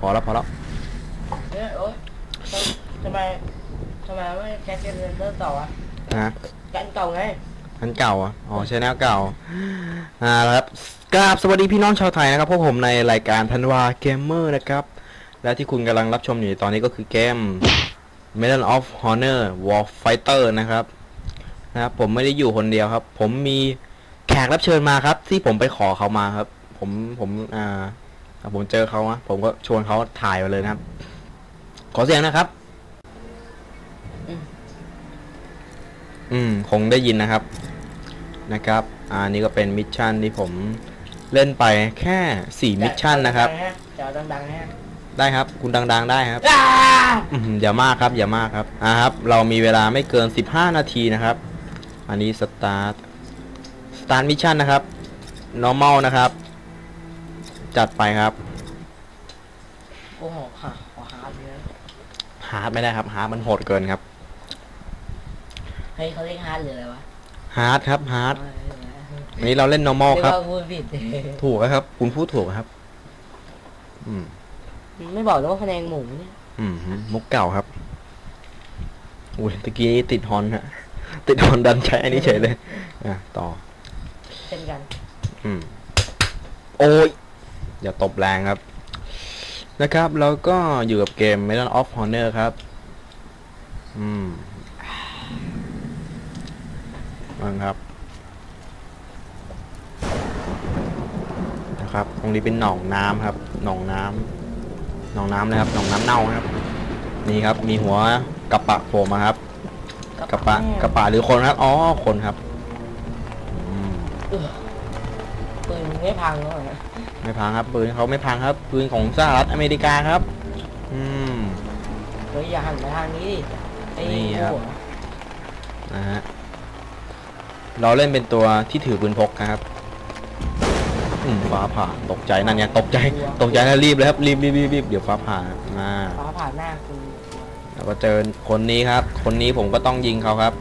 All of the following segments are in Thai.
พอแล้วพอแล้วเนี่ยโอ๊ยทำไมทำไมไม่แคสเกนเริ่มต่อวะนะกันเก่าไงอันเก่าอะอ๋อใช่แนวเก่า อ่าแล้วครับกราบสวัสดีพี่น้องชาวไทยนะครับพวกผมในรายการธันวาเกมเมอร์นะครับ และที่คุณกำลังรับชมอยู่ในตอนนี้ก็คือเกม Medal of Honor Warfighter นะครับนะครับผมไม่ได้อยู่คนเดียวครับ ผมมีแขกรับเชิญมาครับ ที่ผมไปขอเขามาครับ ผมผมอ่า ผมเจอเขาอะผมก็ชวนเขาถ่ายมาเลยนะครับ ขอเสียงนะครับ อืม คงได้ยินนะครับ นะครับ อ่านี่ก็เป็นมิชชั่นที่ผมเล่นไปแค่สี่มิชชั่นนะครับจะเอาดังๆฮะได้ครับ คุณดัง ๆ ได้ครับอ่าอืมอย่ามากครับอย่ามากครับอ่าครับ เรามีเวลาไม่เกิน15นาทีนะครับ อันนี้สตาร์ทสตาร์ทมิชชั่นนะครับ normal นะครับ จัดไปครับ โอ้โหฮะขอฮาร์ดเลยฮาร์ดไม่ได้ครับฮาร์ดมันโหดเกินครับเฮ้ยเขาเรียกฮาร์ดหรืออะไรวะฮาร์ดครับฮาร์ดวันนี้เราเล่น normal เรียกครับว่าพูดผิดถูกแล้วครับ คุณพูดถูกครับ อืม ไม่บอกนะว่าคะแนนหมูเนี่ยอืมฮึมุกเก่าครับอุ้ยตะกี้ติดฮอนฮะ ติดฮอนดันใช้อันนี้เฉยเลยอะต่อ เช่นกัน อืม โอ้ย อย่าตบแรงครับ นะครับ แล้วก็อยู่กับเกม Medal of Honor ครับ อืมมังครับ นะครับ ตรงนี้เป็นหนองน้ำครับ หนองน้ำหนองน้ำนะครับ หนองน้ำเน่าครับ นี่ครับ มีหัวกระปะโผล่มาครับ กระปะ กระปะหรือคนครับ อ๋อ คนครับเออปืนไม่พังแล้วเหรอ ไม่พังครับปืนเขาไม่พังครับปืนของสหรัฐอเมริกาครับ อืมเฮ้ยอย่าหันมาทางนี้ดิไอ้นี่ครับ หัวนะฮะเราเล่นเป็นตัวที่ถือปืนพกนะครับ อืมฟ้าผ่าตกใจนั่นไงตกใจ ตกใจแล้วรีบเลยครับรีบรีบรีบรีบเดี๋ยวฟ้าผ่ามาฟ้าผ่าหน้ากูแล้วก็เจอคนนี้ครับ คนนี้ผมก็ต้องยิงเขาครับ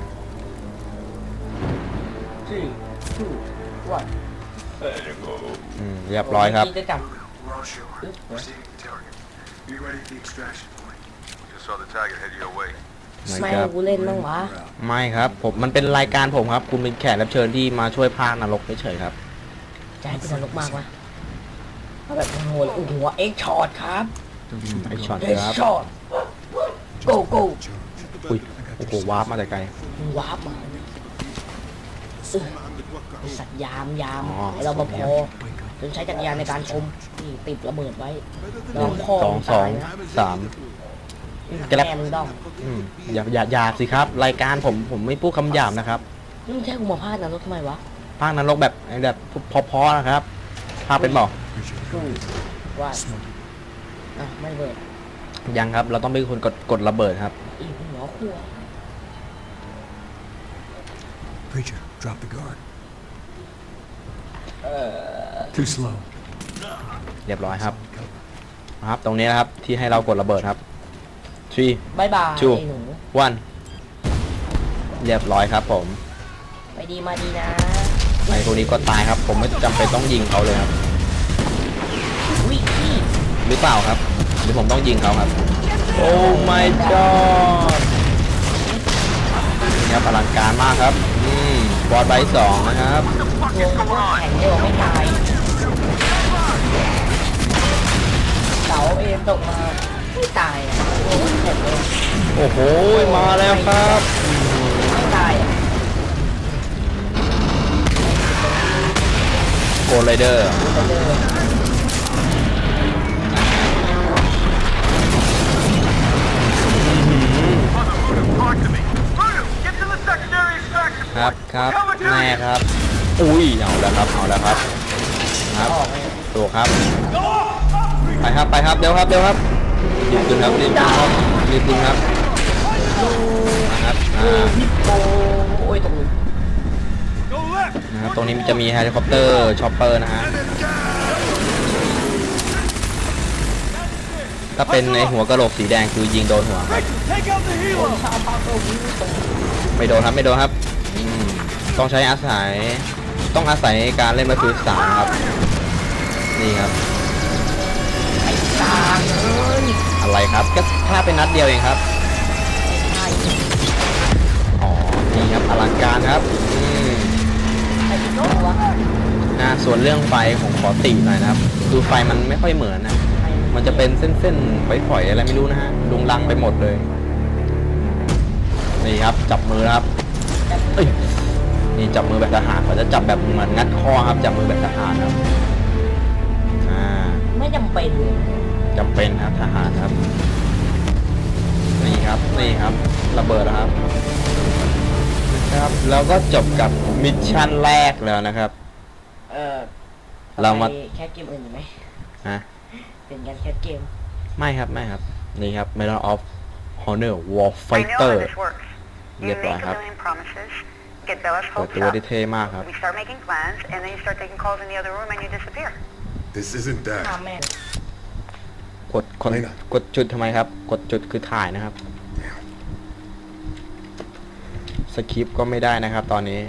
สี่ทูวัน อืมเรียบร้อยครับ จะจับ We're all sure. Receiving the target. Be ready for the extraction point. Just saw the target head your way. นะไม่ครับ กูเล่นบ้างวะ We're out. ไม่ครับ ผมมันเป็นรายการผมครับ คุณเป็นแขกรับเชิญที่มาช่วยพากย์นรกเฉยๆครับจะให้เป็นนรกมากวะเอาแบบโหดโอ้โหเอ็กช็อตครับอืมไอช็อตเอ็กครับ ช็อตโก้โก้ อุ้ย โอ้โห วาร์ปมาแต่ไกลวาร์ปมาเออไอ้สัตว์ยามยามอ๋อ ไอ้เราบพอ จนใช้จักรยานในการชมนี่ติดระเบิดไว้ลองพ่อสองสองตายนะสามกระดับแม่มึงต้องอืมอย่าอย่าหยาบสิครับ รายการผมผมไม่พูดคำหยาบนะครับมึงแค่กูมาพลาดนรกทำไมวะภาคนรกแบบแบบพอๆนะครับภาคเป็นบอกกูว่าอะไม่เบิดยังครับ เราต้องเป็นคนกดกดระเบิดครับ อีกหัวครัว Preacher, drop the guard. Too slow. เรียบร้อยครับครับ ตรงนี้นะครับที่ให้เรากดระเบิดครับ three บายบายชู ไอ้หนู one เรียบร้อยครับ ผมไปดีมาดีนะไอ้พวกนี้ก็ตายครับ ผมไม่จำเป็นต้องยิงเขาเลยครับ วิขี้หรือเปล่าครับ หรือผมต้องยิงเขาครับ โอ้ my god นี่ครับอลังการมากครับ อืมบอดใบสองนะครับวงพวกแข่งเร็วไม่ตาย เสาเอ็นตกมาไม่ตายอะโอ้ยผมเลยโอ้โห มาแล้วครับไม่ตายอะโกลไรเดอร์ไปเลย Talk to me. Bruno, get to the secondary extraction ครับครับแน่ครับ อุ้ยเอาแล้วครับเอาแล้วครับ ครับ ออกเลยตัวครับ ไปครับไปครับเดี๋ยวครับเดี๋ยวครับรีบขึ้นครับรีบขึ้นครับรีบขึ้นครับนะครับอ่าโอ้ยตกหลุมนะครับตรงนี้จะมีเฮลิคอปเตอร์ช็อปเปอร์นะฮะถ้าเป็นในหัวกระโหลกสีแดงคือยิงโดนหัวครับไม่โดนครับไม่โดนครับต้องใช้อาศัยต้องอาศัยการเล่นมาคือสามครับ นี่ครับางเอ้อะไรครับก็ถ้าเป็นนัดเดียวเองครับ ใช่อ๋อ นี่ครับอลังการครับอืมไอ้ที่โน้วะนะส่วนเรื่องไฟผมขอติหน่อยนะครับ คือไฟมันไม่ค่อยเหมือนนะ มันจะเป็นเส้นๆฝอยๆอะไรไม่รู้นะฮะลุงลังไปหมดเลย นี่ครับ จับมือนะครับ เอ้ย นี่จับมือแบบทหารเขาจะจับแบบเหมือนงัดคอครับ จับมือแบบทหารครับ อ่า ไม่จำเป็นเลย จำเป็นครับทหารครับ นี่ครับนี่ครับ ระเบิดแล้วครับนะครับแล้วก็จบกับมิชชั่นแรกแล้วนะครับ เออเรามาไปแคสเกมอื่นอยู่ไหมฮะเป็นการแคสเกม ไม่ครับไม่ครับ นี่ครับ Medal of Honor War I know Fighter how this works. You เรียบร้อย make ค a รับ million promises, get Bella's เปิด hopes ตัว up. ได้เท่มากครับ We start making plans, and then you start taking calls in the other room, and you disappear. This isn't ข้า that. มแม่งกดคนไม่นะ กดจุดทำไมครับ กดจุดคือถ่ายนะครับ สคริปต์ก็ไม่ได้นะครับ ตอนนี้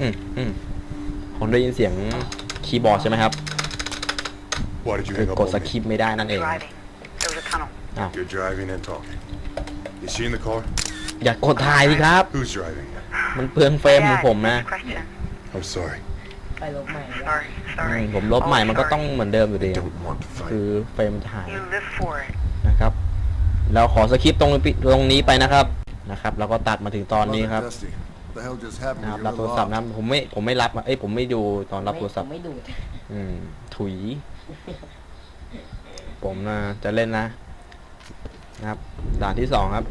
อืมอืมผมได้ยินเสียงคีย์บอร์ดใช่ไหมครับ Why did you คือ hang up กด on ส me? คริปต์ไม่ได้นั่นเอง Driving. There was a tunnel. You're driving and talking. Is she in the car? อย่ากดถ่ายสิครับ Who's driving? มันเปลืองเฟรมของ Dad, ผมนะ that's a question. I'm sorry. ไปลบใหม่แล้ว Sorry, อืม sorry. ผมลบใหม่มันก็ Always ต้องเหมือนเดิมอยู่ดี Don't want to คือ fight. เฟรมมันจะหาย sorry. You live for it. นะครับ เราขอสคริปต์ตรงนี้ตรงนี้ไปนะครับ นะครับแล้วก็ตัดมาถึงตอนนี้ครับ Dusty. What the hell just happened นะครับ with รับ your โทร little ศัพท์ arm? นะ ผมไม่ ผมไม่รับอะเอ้ย ผมไม่ดูตอนรับโทรศัพท์ ไม่ดูดอืม ถุย ผมนะจะเล่นนะ นะครับ ด่านที่สองครับ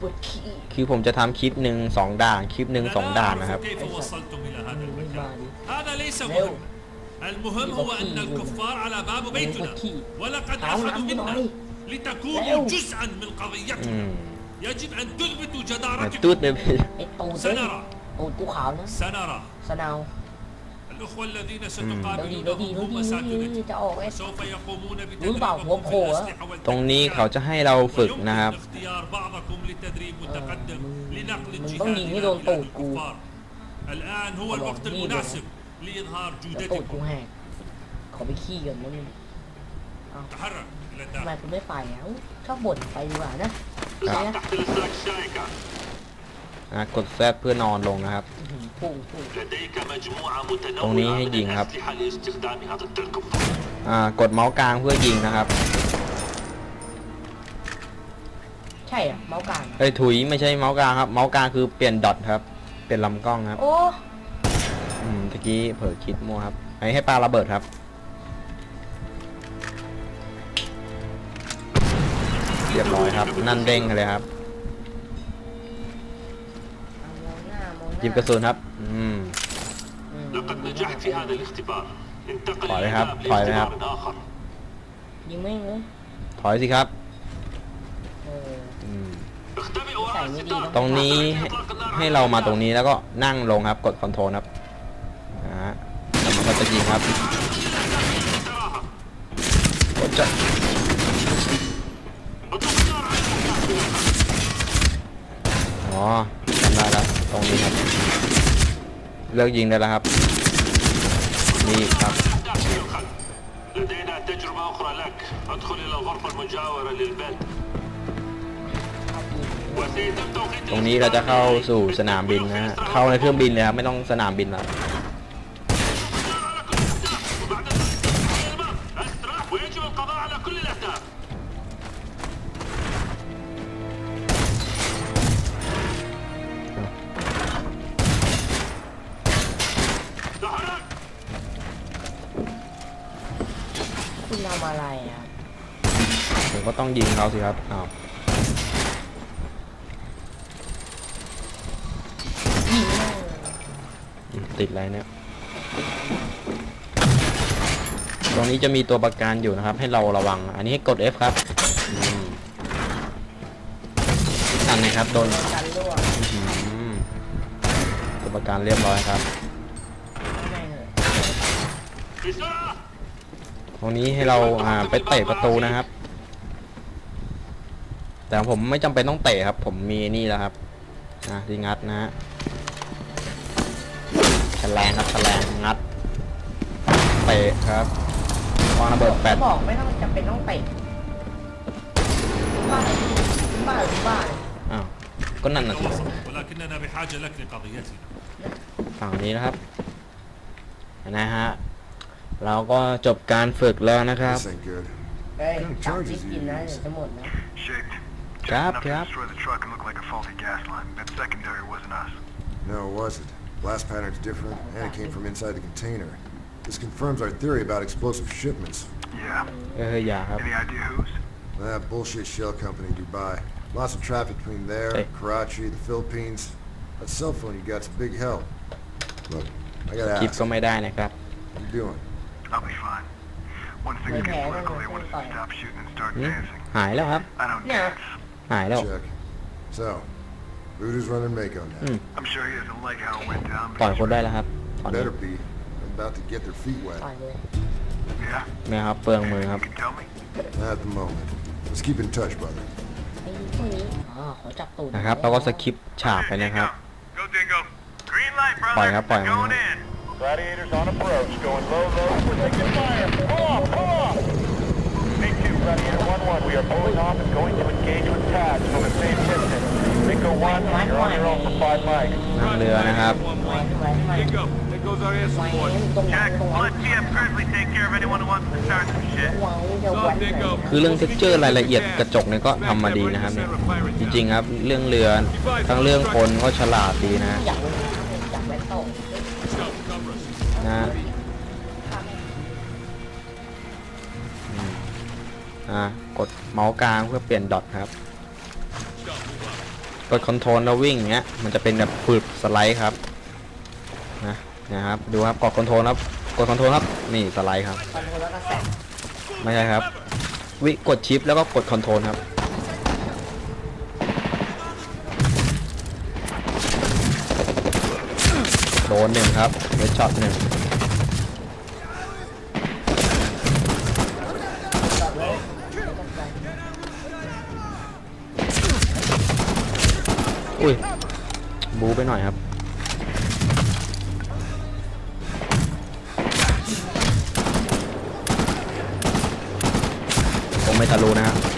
ปวดขี้ คือผมจะทำคลิปหนึ่งสองด่าน คลิปหนึ่งสองด่านนะครับ كيف وصلتم إلى هذا ไม่ المكان มาดิ هذا ليس لو. مهم المهم هو أن الكفار على باب بيتنا بكي. ولقد تعالوا أخذوا نعمل منا عليه. لتكونوا لو. جزءا من อื قضيتنا ม يجب أن تثبتوا ตูด جدارتكم เลยพี่ ไอ้ตูดเนี่ย سنرى ตูดกูขาวนะ سنرى สนาว الأخوة الذين เดี๋ยวดี ستقابلونهم เดี๋ยวดีเดี๋ยว هم ดีเดี๋ยวดี أساتذتي จะออกไอ้ سوف يقومون يوضع بتدريبكم وهو في بخوة. الأسلحة ตรงนี้เขา والتكتيكات จะให้เราฝึก ويمكن นะครับ اختيار بعضكم للتدريب متقدم لنقل من الجهاد ضمن إلى يدون بلاد طول كو. الكفار الآن هو طبعاً الوقت يدون. المناسب لإظهار แล้วตูดกู جودتكم แหกขอไปขี้ก่อนนิดนึง تحرك إلى ทำไม الداخل กูไม่ไปอ่ะอุ๊ยชอบบ่นไปดีกว่านะ ครับ เนี่ย تحت الإسلاك الشائكة อ่ะกดแซดเพื่อนอนลงนะครับ อื้อหือพุ่งพุ่ง لديك مجموعة ตรงนี้ متنوعة ให้ من ยิงครับ الأسلحة لاستخدامها ضد الكفار อ่ากดเมาส์กลางเพื่อยิงนะครับ ใ ช่อ่ะเมาส์กลาง เอ้ยถุยไม่ใช่เมาส์กลางครับ เมาส์กลางคือเปลี่ยนดอทครับ เปลี่ยนลำกล้องครับ โอ้ อืมตะกี้เผลอคิดมั่วครับให้ให้ปลาระเบิดครับ เรียบร้อยครับ นั่นเด้งเลยครับ มองหน้ามองหน้า หยิบกระสุนครับ อืม อืม لقد نجحت في هذا الاختبار انتقل طيب الآن هاب، طيب هاب. لاختبار آخر ยิงไม่งเลย ถอยสิครับ เออ อืม اختبئ وراء طيب، الستار ตรงนี้ให้ให้เรามาตรงนี้แล้วก็นั่งลงครับ กดคอนโทรลครับนะฮะแล้วมันก็จะยิงครับ تراها กดจะ اطلق النار على المحتاج อ๋อจำได้แล้วตรงนี้ครับ เลิกยิงได้แล้วครับ นี่ครับ الأحداث من الخلف لدينا تجربة أخرى لك ادخل إلى الغرفة المجاورة للبيت ตรงนี้เราจะเข้าสู่สนามบินนะ เข้าในเครื่องบินเลยครับไม่ต้องสนามบินแล้วคุณทำอะไรอะผมก็ต้องยิงเขาสิครับอ้าว ติดอะไรเนี่ย ตรงนี้จะมีตัวประกันอยู่นะครับ ให้เราระวัง อันนี้ให้กด F ครับทันไนะครับโดนกันาตัวประกันเรียบร้อยครับ ตรงนี้ให้เราาไปเตะประตูนะครับ แต่ผมไม่จำเป็นต้องเตะครับ ผมมีนี่แล้วครับนะดีงัดนะฮะ ฉลงครับแฉลงงัดเตะครับ วางระเบิดแปด บอกไม่ต้องจำเป็นต้องเตะบ้าบ้าหรือบ้า อ้าวก็นั่นน่ะสิ ولكننا بحاجة لك لقضيتنا ฝั่งนี้นะครับนะฮะเราก็จบการฝึกแล้วนะครับ This ain't good. เฮ้ยจับที่กินนะเดี๋ยวจะหมดนะ Shaped. Just Cap, enough cap. to destroy the truck and look like a faulty gas line. That secondary wasn't us. No, it wasn't. Blast pattern's different, and it came from inside the container. This confirms our theory about explosive shipments. Yeah. เอออย่าครับ Any idea whose? That bullshit shell company, Dubai. Lots of traffic between there, Hey. Karachi, the Philippines. That cell phone you got's a big help. Look, I gotta คลิป ask, ก็ไม่ได้นะครับ what you doing? I'll be fine. Once things Okay, get I don't political, know they if want us it's to stop shooting and start หืม dancing. หายแล้วครับ I don't Yeah. dance. หายแล้ว Check. So, Voodoo's running Mako now. Hmm. I'm sure he doesn't like how it went down. ปล่อย But คนได้แล้วครับตอนนี้ Better be. I'm about to get their feet ต่อ wet. ยเลย yeah. ไม่ครับเปลืองมือครับ You can tell me. Not at the moment. Let's keep in touch, brother. ไอ้พวกนี้อ๋อขอจับตูด นะครับเราก็สคิปฉากไปนะครับ Go Dingo. Green light, brother. ปล่อยครับปล่อย Going ครับ in. Gladiators on approach. Going low, low. We're taking fire. Pull off, pull off. Make two, Gladiator 1-1. We are pulling off and going to engage with tags from a safe distance. นั่งเรือนะครับ คือเรื่องเท็กเจอร์รายละเอียดกระจกเนี่ยก็ทำมาดีนะครับเนี่ยจริงๆครับเรื่องเรือทั้งเรื่องคนก็ฉลาดดีนะนะอ่ากดเมาส์กลางเพื่อเปลี่ยนดอทครับ กดคอนโทรลแล้ววิ่งอย่างเงี้ยมันจะเป็นแบบฝึกสไลด์ครับนะนะครับดูครับกดคอนโทรลครับกดคอนโทรลครับนี่สไลด์ครับคอนโทรลแล้วก็แสบไม่ใช่ครับ วิกดชิปแล้วก็กดคอนโทรลครับโดนหนึ่งครับเฮดช็อตหนึ่ง ต่อเลยไม่ต้องใจ อุ้ย บูไปหน่อยครับ ผมไม่ทะลุนะครับ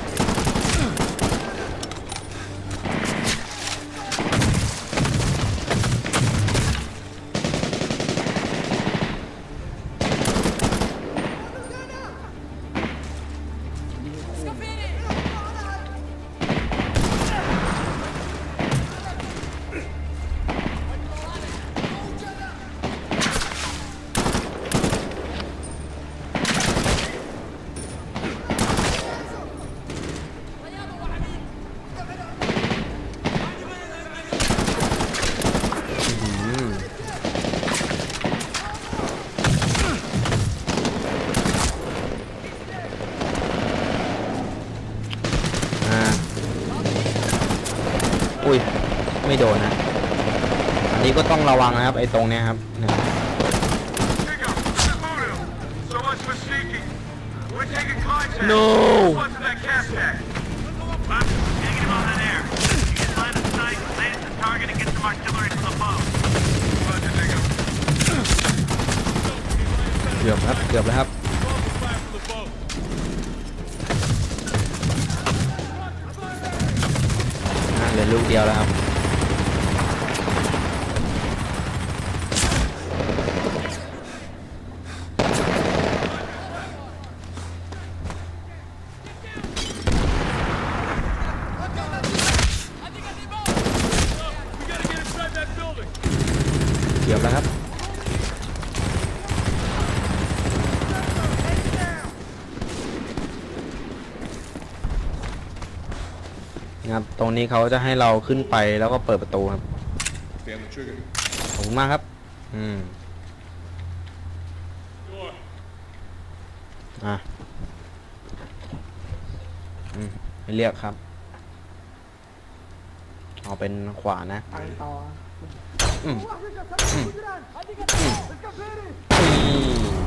อุ้ย ไม่โดนนะ อันนี้ก็ต้องระวังนะครับ ไอ้ตรงเนี้ยครับเนี่ย Dingo, this is Voodoo. So much for sneaking. We're taking contact. No. What's to that gas tag? I'm taking him on that air. You get line of sight, lay it to target and get some artillery from above. Roger, Dingo. เกือบครับ เกือบแล้วครับ ลูกเดียวแล้วครับ เกือบแล้วครับ นะครับ ตรงนี้เขาจะให้เราขึ้นไปแล้วก็เปิดประตูครับขอบคุณมากครับ อืม อะ อืมไม่เรียกครับ เอาเป็นขวานะตังต่ออืม อืมอืม